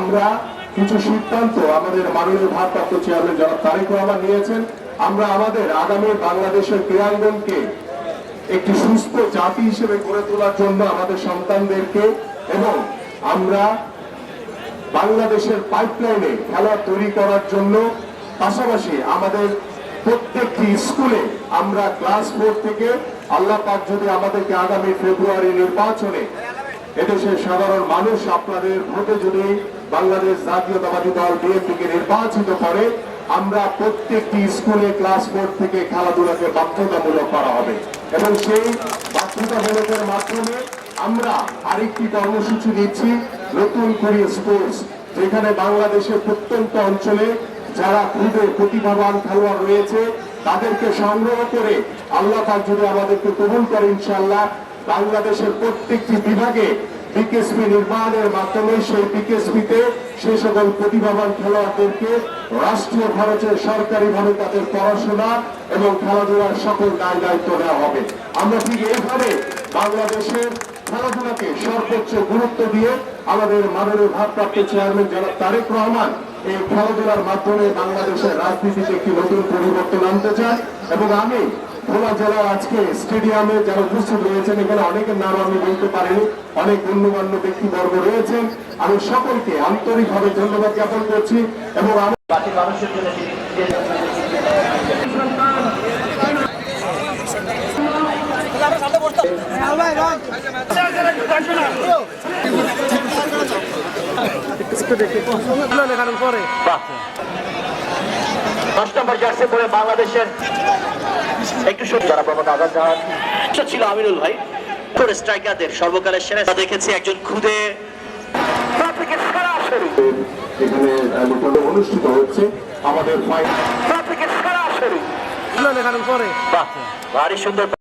আমরা কিছু সিদ্ধান্ত আমাদের মাননীয় ভারপ্রাপ্ত চেয়ারম্যান যারা তারেক রহমান নিয়েছেন। আমরা আমাদের আগামী বাংলাদেশের ক্রীড়াঙ্গনকে একটি সুস্থ জাতি হিসেবে গড়ে তোলার জন্য আমাদের সন্তানদেরকে এবং আমরা বাংলাদেশের পাইপলাইনে খেলা তৈরি করার জন্য পাশাপাশি আমাদের প্রত্যেকটি স্কুলে আমরা ক্লাস ফোর থেকে আল্লাহ পাক যদি আমাদেরকে আগামী ফেব্রুয়ারি নির্বাচনে এদেশের সাধারণ মানুষ আপনাদের ভোটে যদি বাংলাদেশ জাতীয়তাবাদী দল বিএনপিকে নির্বাচিত করে আমরা প্রত্যেকটি স্কুলে ক্লাস ফোর থেকে খেলাধুলাকে বাধ্যতামূলক করা হবে। এবং সেই বাধ্যতামূলকের মাধ্যমে আমরা আরেকটি কর্মসূচি দিচ্ছি, নতুন করে স্পোর্টস যেখানে বাংলাদেশের প্রত্যন্ত অঞ্চলে যারা খুবই প্রতিভাবান খেলোয়াড় রয়েছে, তাদেরকে সংগ্রহ করে আল্লাহ পাক যদি আমাদেরকে কবুল করে ইনশাল্লাহ বাংলাদেশের প্রত্যেকটি বিভাগে বিকেএসপি নির্মাণের মাধ্যমে সেই বিকেএসপিতে সেই সকল প্রতিভাবান খেলোয়াড়দেরকে রাষ্ট্রীয় খরচে সরকারিভাবে তাদের পড়াশোনা এবং খেলাধুলার সকল দায় দায়িত্ব দেওয়া হবে। আমরা ঠিক এইভাবে বাংলাদেশের খেলাধুলাকে সর্বোচ্চ গুরুত্ব দিয়ে আমাদের মাননীয় ভারপ্রাপ্ত চেয়ারম্যান জনাব তারেক রহমান এই খেলাধুলার মাধ্যমে বাংলাদেশের রাজনীতিতে একটি নতুন পরিবর্তন আনতে চান এবং আমি ভোলা জেলার আজকে স্টেডিয়ামে যারা উপস্থিত রয়েছেন এখানে অনেকের নাম আমি বলতে পারিনি অনেক গণ্যমান্য ব্যক্তিবর্গ রয়েছেন আমি সকলকে আন্তরিকভাবে ধন্যবাদ জ্ঞাপন করছি এবং আমি মানুষের জার্সি পরে বাংলাদেশের একটু যারা জাহান ছিল আমিরুল ভাই করে স্ট্রাইকারদের সর্বকালের সেরা দেখেছি একজন খুদে এখানে অনুষ্ঠিত হচ্ছে আমাদের ফাইনাল সরাসরি পরে বাহ ভারী সুন্দর